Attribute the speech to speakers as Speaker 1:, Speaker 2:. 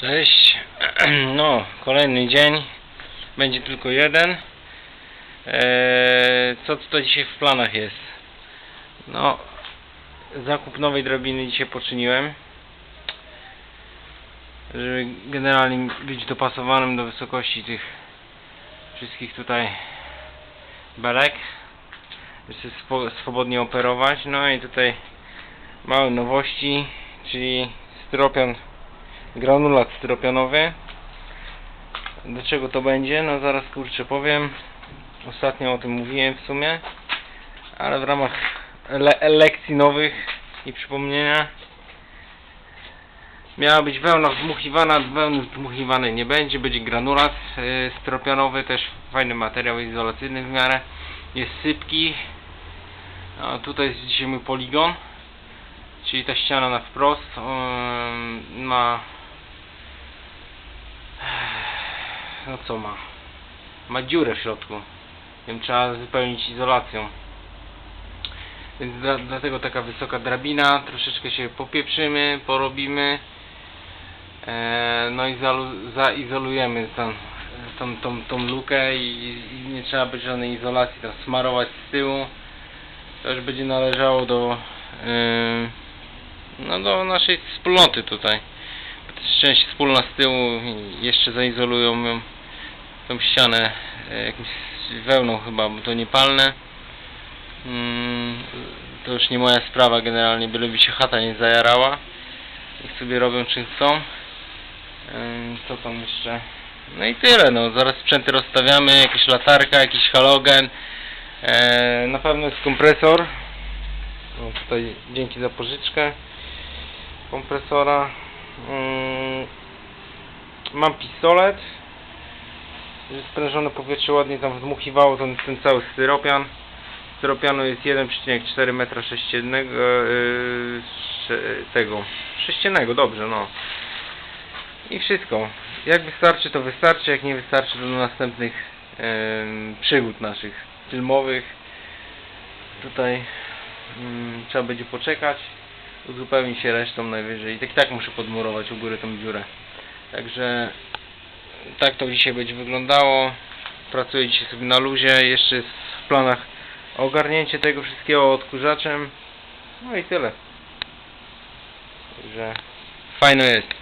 Speaker 1: Cześć. No, kolejny dzień. Będzie tylko jeden. Eee, co tutaj dzisiaj w planach jest? No, zakup nowej drabiny dzisiaj poczyniłem. Żeby generalnie być dopasowanym do wysokości tych wszystkich tutaj belek. Żeby swo- swobodnie operować. No i tutaj małe nowości, czyli styropian granulat styropianowy do czego to będzie? no zaraz kurczę powiem. Ostatnio o tym mówiłem w sumie ale w ramach le lekcji nowych i przypomnienia. Miała być wełna wdmuchiwana, wełny wdmuchiwanej nie będzie, będzie granulat yy, styropianowy, też fajny materiał izolacyjny w miarę. Jest sypki. A tutaj jest dzisiaj mój poligon czyli ta ściana na wprost ym, ma no co ma? Ma dziurę w środku ją trzeba wypełnić izolacją. Więc dla, dlatego taka wysoka drabina troszeczkę się popieprzymy, porobimy e, no i zaizolujemy tą, tą, tą, tą lukę i, i nie trzeba być żadnej izolacji tam smarować z tyłu. To już będzie należało do yy, no do naszej wspólnoty tutaj. Część wspólna z tyłu jeszcze zaizolują ją, tą ścianę e, jakimś wełną chyba, bo to niepalne. Mm, to już nie moja sprawa generalnie, byleby się chata nie zajarała. Niech sobie robią czym chcą. Co tam jeszcze? No i tyle, no zaraz sprzęty rozstawiamy, jakaś latarka, jakiś halogen. E, na pewno jest kompresor. No, tutaj dzięki za pożyczkę kompresora. Mm, mam pistolet. Sprężone powietrze ładnie tam wdmuchiwało ten, ten cały styropian. Styropianu jest 1,4 metra sześciennego yy, tego sześciennego, dobrze no. I wszystko. Jak wystarczy to wystarczy, jak nie wystarczy to do następnych em, przygód naszych filmowych. Tutaj mm, trzeba będzie poczekać, uzupełni się resztą najwyżej. Tak i tak muszę podmurować u góry tą dziurę. Także tak to dzisiaj będzie wyglądało. Pracuję dzisiaj sobie na luzie. Jeszcze jest w planach ogarnięcie tego wszystkiego odkurzaczem. No i tyle. Także fajno jest.